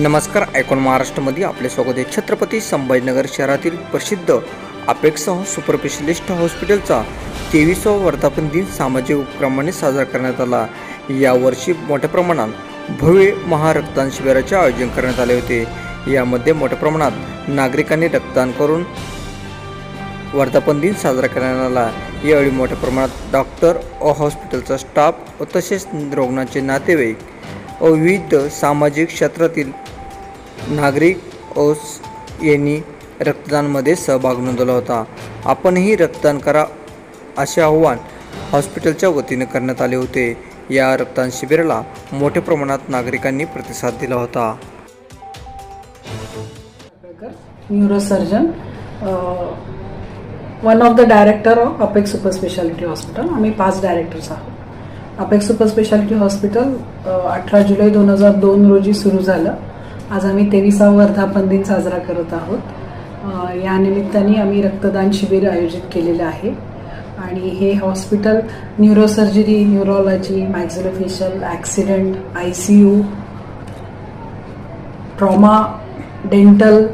नमस्कार ऐकून महाराष्ट्रामध्ये आपले स्वागत आहे. छत्रपती संभाजीनगर शहरातील प्रसिद्ध अपेक्षा सुपर स्पेशलिस्ट हॉस्पिटलचा तेविसावा वर्धापन दिन सामाजिक उपक्रमाने साजरा करण्यात आला. यावर्षी मोठ्या प्रमाणात भव्य महारक्तदान शिबिराचे आयोजन करण्यात आले होते. यामध्ये मोठ्या प्रमाणात नागरिकांनी रक्तदान करून वर्धापन दिन साजरा करण्यात आला. यावेळी मोठ्या प्रमाणात डॉक्टर व हॉस्पिटलचा स्टाफ व तसेच रुग्णांचे नातेवाईक व विविध सामाजिक क्षेत्रातील नागरिक ओस यांनी रक्तदानमध्ये सहभाग नोंदवला होता. आपणही रक्तदान करा असे आवाहन हॉस्पिटलच्या वतीने करण्यात आले होते. या रक्तदान शिबिराला मोठ्या प्रमाणात नागरिकांनी प्रतिसाद दिला होता. Neurosurgeon one of the director of Apex super speciality hospital आम्ही पाच डायरेक्टर्स आहोत. अपेक सुपर स्पेशालिटी हॉस्पिटल अठरा जुलै दोन हजार दोन रोजी सुरू झालं. आज आम्ही तेविसावा वर्धापन दिन साजरा करत आहोत. या निमित्ताने आम्ही रक्तदान शिबिर आयोजित केलेलं आहे. आणि हे hospital neurosurgery neurology maxillofacial accident I C U trauma dental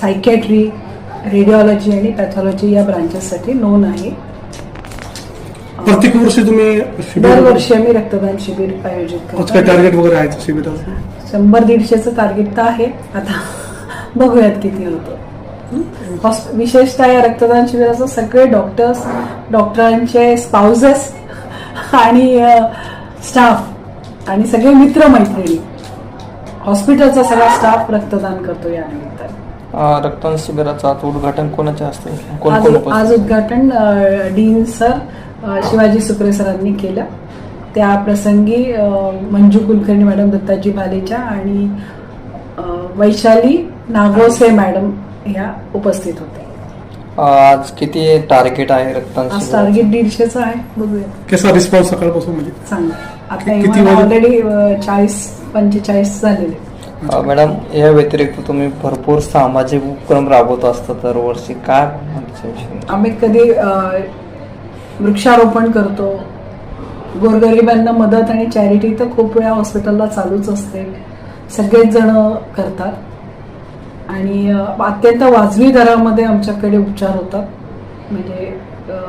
psychiatry radiology आणि पॅथॉलॉजी या ब्रांचेससाठी नोंद आहे. प्रत्येक वर्षी तुम्ही शिबिर दरवर्षी आम्ही रक्तदान शिबिर आयोजित आज काय करतो टार्गेट वगैरे आहे शिबिराचं? शंभर दीडशेचं टार्गेट तर आहे. आता बघूयात किती होतं. हॉस्प- विशेषतः या रक्तदान शिबिराचं सगळे डॉक्टर्स डॉक्टरांचे स्पाउसेस आणि स्टाफ आणि सगळे मित्रमैत्रिणी. हॉस्पिटलचा सगळा स्टाफ रक्तदान करतो या निमित्ताने. रक्तदान शिबिराचं आता उद्घाटन कोणाचे असते आज आज उद्घाटन डीन सर शिवाजी सुक्रे सरांनी केलं. त्या प्रसंगी मंजू कुलकर्णी मॅडम दत्ताजी भालेच्या आणि वैशाली नागोसे मॅडम ह्या उपस्थित होते. आज किती टार्गेट आहे आज टार्गेट दीडशेचं आहे बघूया. कसा रिस्पॉन्स सकाळपासून म्हणजे? चांगलं. आता ऑलरेडी चाळीस पंचेचाळीस झालेले. मॅडम या व्यतिरिक्त तुम्ही भरपूर सामाजिक उपक्रम राबवत असता दरवर्षी. काय? आम्ही कधी वृक्षारोपण करतो. गोरगरिबांना मदत आणि चॅरिटी तर खूप वेळा हॉस्पिटलला चालूच असते. सगळेच जण करतात. आणि अत्यंत वाजवी दरामध्ये आमच्याकडे उपचार होतात. म्हणजे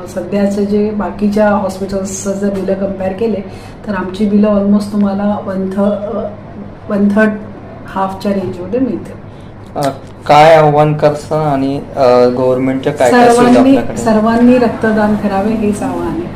सध्याचे जे बाकीच्या हॉस्पिटल्सचं जर बिलं कंपेअर केले तर आमची बिलं ऑलमोस्ट तुम्हाला वन थ वन थर्ड हाफच्या रेंजमध्ये मिळते काय आव्हान करता आणि गव्हर्नमेंटच्या काय काय सुविधा सर्वांनी आपल्याकडे? सर्वांनी रक्तदान करावे हेच आव्हान आहे.